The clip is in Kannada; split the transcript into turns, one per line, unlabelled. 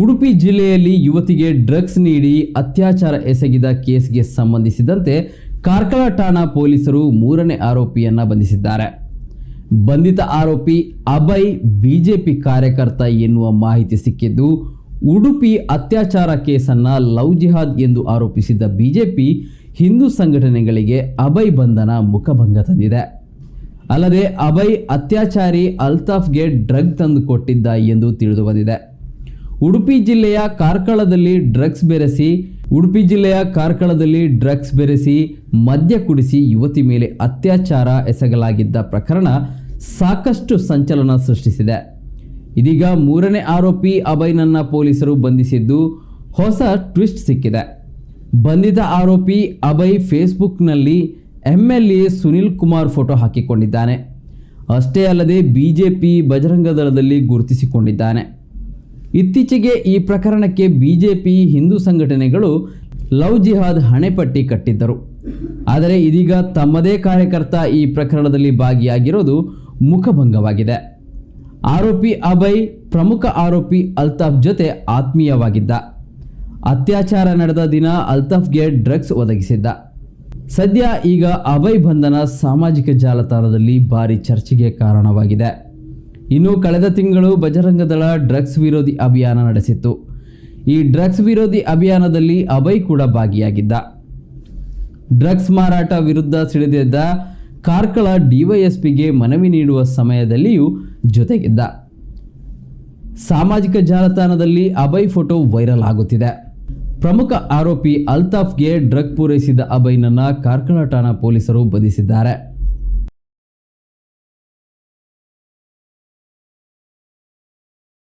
ಉಡುಪಿ ಜಿಲ್ಲೆಯಲ್ಲಿ ಯುವತಿಗೆ ಡ್ರಗ್ಸ್ ನೀಡಿ ಅತ್ಯಾಚಾರ ಎಸಗಿದ ಕೇಸ್ಗೆ ಸಂಬಂಧಿಸಿದಂತೆ ಕಾರ್ಕಳ ಠಾಣಾ ಪೊಲೀಸರು ಮೂರನೇ ಆರೋಪಿಯನ್ನ ಬಂಧಿಸಿದ್ದಾರೆ. ಬಂಧಿತ ಆರೋಪಿ ಅಭಯ್, ಬಿಜೆಪಿ ಕಾರ್ಯಕರ್ತ ಎನ್ನುವ ಮಾಹಿತಿ ಸಿಕ್ಕಿದ್ದು, ಉಡುಪಿ ಅತ್ಯಾಚಾರ ಕೇಸನ್ನ ಲವ್ ಜಿಹಾದ್ ಎಂದು ಆರೋಪಿಸಿದ್ದ ಬಿಜೆಪಿ ಹಿಂದೂ ಸಂಘಟನೆಗಳಿಗೆ ಅಭಯ್ ಬಂಧನ ಮುಖಭಂಗ ತಂದಿದೆ. ಅಲ್ಲದೆ ಅಭಯ್ ಅತ್ಯಾಚಾರಿ ಅಲ್ತಾಫ್ಗೆ ಡ್ರಗ್ ತಂದು ಕೊಟ್ಟಿದ್ದ ಎಂದು ತಿಳಿದು ಬಂದಿದೆ. ಉಡುಪಿ ಜಿಲ್ಲೆಯ ಕಾರ್ಕಳದಲ್ಲಿ ಡ್ರಗ್ಸ್ ಬೆರೆಸಿ, ಉಡುಪಿ ಜಿಲ್ಲೆಯ ಕಾರ್ಕಳದಲ್ಲಿ ಡ್ರಗ್ಸ್ ಬೆರೆಸಿ, ಮದ್ಯ ಕುಡಿಸಿ ಯುವತಿ ಮೇಲೆ ಅತ್ಯಾಚಾರ ಎಸಗಲಾಗಿದ್ದ ಪ್ರಕರಣ ಸಾಕಷ್ಟು ಸಂಚಲನ ಸೃಷ್ಟಿಸಿದೆ. ಇದೀಗ ಮೂರನೇ ಆರೋಪಿ ಅಭಯ್ನನ್ನ ಪೊಲೀಸರು ಬಂಧಿಸಿದ್ದು ಹೊಸ ಟ್ವಿಸ್ಟ್ ಸಿಕ್ಕಿದೆ. ಬಂಧಿತ ಆರೋಪಿ ಅಭಯ್ ಫೇಸ್ಬುಕ್ನಲ್ಲಿ M L A Sunil Kumar photo ಹಾಕಿಕೊಂಡಿದ್ದಾನೆ. ಅಷ್ಟೇ ಅಲ್ಲದೆ ಬಿಜೆಪಿ ಪಿ ಬಜರಂಗದಳದಲ್ಲಿ ಗುರುತಿಸಿಕೊಂಡಿದ್ದಾನೆ. ಇತ್ತೀಚೆಗೆ ಈ ಪ್ರಕರಣಕ್ಕೆ ಬಿಜೆಪಿ, ಹಿಂದೂ ಸಂಘಟನೆಗಳು ಲವ್ ಜಿಹಾದ್ ಹಣೆಪಟ್ಟಿ ಕಟ್ಟಿದ್ದರು. ಆದರೆ ಇದೀಗ ತಮ್ಮದೇ ಕಾರ್ಯಕರ್ತ ಈ ಪ್ರಕರಣದಲ್ಲಿ ಭಾಗಿಯಾಗಿರೋದು ಮುಖಭಂಗವಾಗಿದೆ. ಆರೋಪಿ ಅಭಯ್, ಪ್ರಮುಖ ಆರೋಪಿ ಅಲ್ತಾಫ್ ಜೊತೆ ಆತ್ಮೀಯವಾಗಿದ್ದ. ಅತ್ಯಾಚಾರ ನಡೆದ ದಿನ ಅಲ್ತಾಫ್ಗೆ ಡ್ರಗ್ಸ್ ಒದಗಿಸಿದ್ದ. ಸದ್ಯ ಈಗ ಅಭಯ್ ಬಂಧನ ಸಾಮಾಜಿಕ ಜಾಲತಾಣದಲ್ಲಿ ಭಾರಿ ಚರ್ಚೆಗೆ ಕಾರಣವಾಗಿದೆ. ಇನ್ನು ಕಳೆದ ತಿಂಗಳು ಬಜರಂಗದಳ ಡ್ರಗ್ಸ್ ವಿರೋಧಿ ಅಭಿಯಾನ ನಡೆಸಿತ್ತು. ಈ ಡ್ರಗ್ಸ್ ವಿರೋಧಿ ಅಭಿಯಾನದಲ್ಲಿ ಅಭಯ್ ಕೂಡ ಭಾಗಿಯಾಗಿದ್ದ. ಡ್ರಗ್ಸ್ ಮಾರಾಟ ವಿರುದ್ಧ ಸಿಡಿದಿದ್ದ ಕಾರ್ಕಳ ಡಿವೈಎಸ್ಪಿಗೆ ಮನವಿ ನೀಡುವ ಸಮಯದಲ್ಲಿಯೂ ಜೊತೆಗಿದ್ದ. ಸಾಮಾಜಿಕ ಜಾಲತಾಣದಲ್ಲಿ ಅಭಯ್ ಫೋಟೋ ವೈರಲ್ ಆಗುತ್ತಿದೆ. ಪ್ರಮುಖ ಆರೋಪಿ ಅಲ್ತಾಫ್ಗೆ ಡ್ರಗ್ ಪೂರೈಸಿದ ಅಭಯ್ನನ್ನ ಕಾರ್ಕಳ ಠಾಣಾ ಪೊಲೀಸರು ಬಂಧಿಸಿದ್ದಾರೆ.